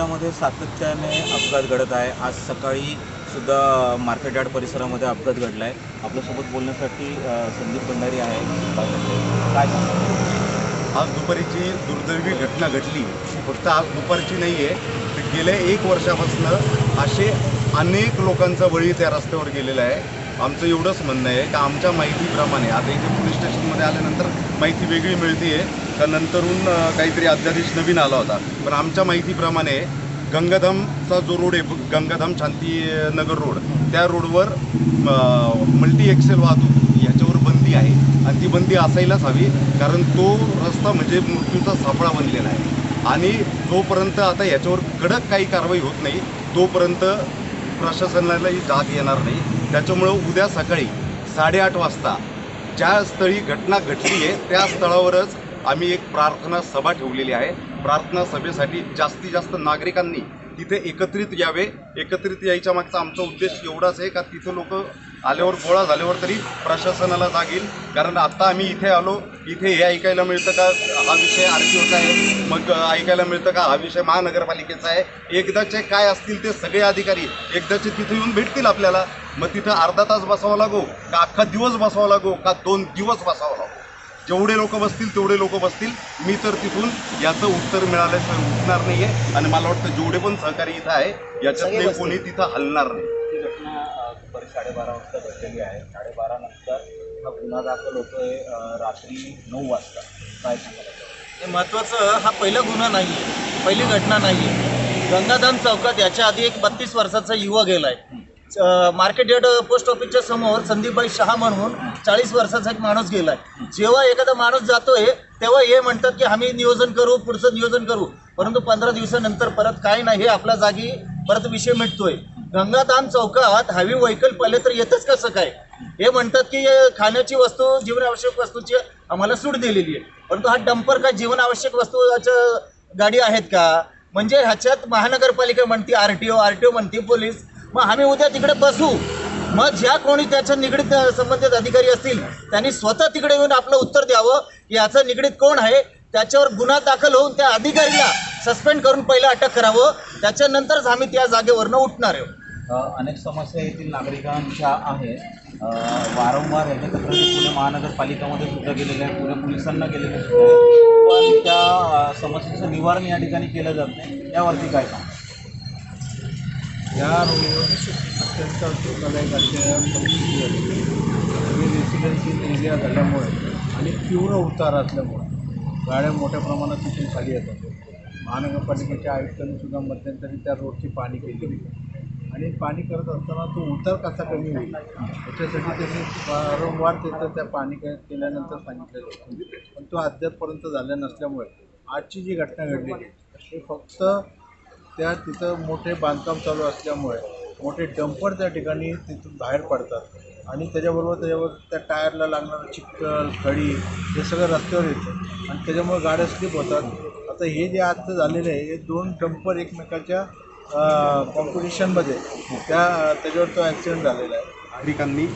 शहरामध्ये सातत्याने अपघात घडत आहे. आज सकाळी सुद्धा मार्केट यार्ड परिसरामध्ये अपघात घडला आहे आपल्यासोबत बोलण्यासाठी संदीप भंडारी आहे. काय आज दुपारीची दुर्दैवी घटना घडली. फक्त आज दुपारची नाही आहे गेल्या एक वर्षापासून असे अनेक लोकांचा बळी त्या रस्त्यावर गेलेला आहे. आमचं एवढंच म्हणणं आहे. का आमच्या माहितीप्रमाणे आता इथे पोलीस स्टेशनमध्ये आल्यानंतर माहिती वेगळी मिळते आहे का नंतरून काहीतरी अध्यादेश नवीन आला होता. पण आमच्या माहितीप्रमाणे गंगाधामचा जो रोड आहे गंगाधाम शांतीनगर रोड त्या रोडवर मल्टी एक्सेल वाहतूक ह्याच्यावर बंदी आहे. आणि ती बंदी असायलाच हवी कारण तो रस्ता म्हणजे मृत्यूचा सापळा बनलेला आहे. आणि जोपर्यंत आता याच्यावर कडक काही कारवाई होत नाही तोपर्यंत प्रशासनालाही जाग येणार नाही. त्याच्यामुळं उद्या सकाळी साडेआठ वाजता ज्या स्थळी घटना घडली आहे त्या स्थळावरच आम्ही एक प्रार्थना सभा ठेवलेली आहे. प्रार्थना सभेसाठी जास्तीत जास्त नागरिकांनी तिथे एकत्रित यावे. एकत्रित यायच्या मागचा आमचा उद्देश एवढाच आहे का तिथं लोक आल्यावर गोळा झाल्यावर तरी प्रशासनाला जागेल कारण आता आम्ही इथे आलो. इथे हे ऐकायला मिळतं का? हा विषय आर टी ओचा आहे. मग ऐकायला मिळतं का? हा विषय महानगरपालिकेचा आहे. एकदाचे काय असतील ते सगळे अधिकारी एकदाचे तिथे येऊन भेटतील आपल्याला. मग तिथं अर्धा तास बसावा लागो का अख्खा दिवस बसावा लागो का दोन दिवस बसावं लागो? जेवढे लोक बसतील तेवढे लोक बसतील. मी तर तिथून याचं उत्तर मिळाल्याशिवाय उठणार नाही आहे आणि मला वाटतं जेवढे पण सहकारी इथं आहे याच्यातले कोणी तिथं हलणार नाही. ही घटना दुपारी साडेबारा वाजता घडलेली आहे. साडेबारा नंतर हा गुन्हा दाखल होतोय रात्री नऊ वाजता. काय सांगायला हे महत्त्वाचं हा पहिला गुन्हा नाही आहे पहिली घटना नाही आहे गंगाधाम चौकात याच्या आधी एक बत्तीस वर्षाचा युवा गेलाय. मार्केट यार्ड पोस्ट ऑफिसच्या समोर संदीपबाई शहा म्हणून चाळीस वर्षाचा एक माणूस गेला आहे जेव्हा एखादा माणूस जातोय तेव्हा हे म्हणतात की आम्ही नियोजन करू पुढचं नियोजन करू. परंतु पंधरा दिवसानंतर परत काय नाही हे आपल्या जागी परत विषय मिटतोय. गंगाधाम चौकात हवी व्हेकल पहिले तर येतच कसं काय? हे म्हणतात की खाण्याची वस्तू जीवनावश्यक वस्तूची आम्हाला सूट दिलेली आहे. परंतु हा डंपर काय जीवनावश्यक वस्तूच्या गाडी आहेत का? म्हणजे ह्याच्यात महानगरपालिका म्हणते R T O R T O म्हणते पोलीस. मग आम्ही उद्या तिकडे बसू. मग ज्या कोणी त्याच्या निगडीत संबंधित अधिकारी असतील त्यांनी स्वतः तिकडे येऊन आपलं उत्तर द्यावं. याचं निगडीत कोण आहे त्याच्यावर गुन्हा दाखल होऊन त्या अधिकारीला सस्पेंड करून पहिलं अटक करावं. त्याच्यानंतरच आम्ही त्या जागेवरनं उठणार आहोत. अनेक समस्या येथील नागरिकांच्या आहेत. वारंवार याच्या तक्रारी पुणे महानगरपालिकामध्ये सुद्धा गेलेल्या आहे पुणे पोलिसांना गेलेल्या सुद्धा आहे पण त्या समस्येचं निवारण या ठिकाणी केलं जात नाही. यावरती काय सांग या रोडवर अत्यंत धोकादायक अशा परिस्थिती असते सगळे एरिया झाल्यामुळे आणि तीव्र उतार असल्यामुळे गाड्या मोठ्या प्रमाणात तिथून खाली येतात. महानगरपालिकेच्या आयुक्तांनीसुद्धा मध्यंतरी त्या रोडची पाणी केली आणि पाणी करत असताना तो उतार कसा कमी होईल याच्यासाठी त्यांनी वारंवार तिथं त्या पाणी केल्यानंतर सांगितलेलं होतं. पण तो अद्यापपर्यंत झाला नसल्यामुळे आजची जी घटना घडली हे फक्त त्या तिथं मोठे बांधकाम चालू असल्यामुळे मोठे डंपर त्या ठिकाणी तिथून बाहेर पडतात. आणि त्याच्याबरोबर त्याच्यावर त्या टायरला लागणारं चिखल खडी हे सगळं रस्त्यावर येतं. आणि त्याच्यामुळे गाड्या स्लिप होतात. आता हे जे आजचं झालेलं आहे हे दोन डंपर एकमेकाच्या कॉम्पिटिशनमध्ये त्या त्याच्यावर तो ॲक्सिडेंट झालेला आहे. नागरिकांनी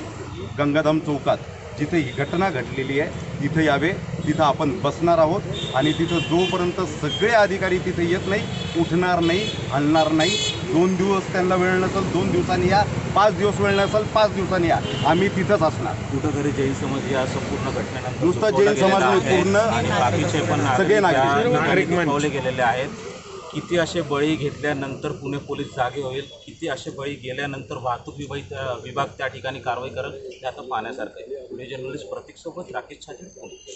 गंगाधाम चौकात जिथे ही घटना घडलेली आहे तिथं यावे तिथं आपण बसणार आहोत आणि तिथं जोपर्यंत सगळे अधिकारी तिथे येत नाही उठणार नाही हलणार नाही दोन दिवस त्यांना वेळ नसेल दोन दिवसांनी या पाच दिवस वेळ नसेल पाच दिवसांनी या आम्ही तिथंच असणार कुठंतरी जैन समाज या संपूर्ण घटनेनंतर नुसतं जैन समाज नाही. पूर्ण आणि बाकीचे पण सगळे नागरिक नागरिक. दुखावले गेलेले आहेत किती असे बळी घेतल्यानंतर पुणे पोलीस जागे होईल किती असे बळी गेल्यानंतर वाहतूक विभाग त्या- विभाग त्या ठिकाणी कारवाई करेल ते आता पाहण्यासारखं आहे पुणे जर्नलिस्ट प्रतीकसोबत राकेश छाजे पुणे.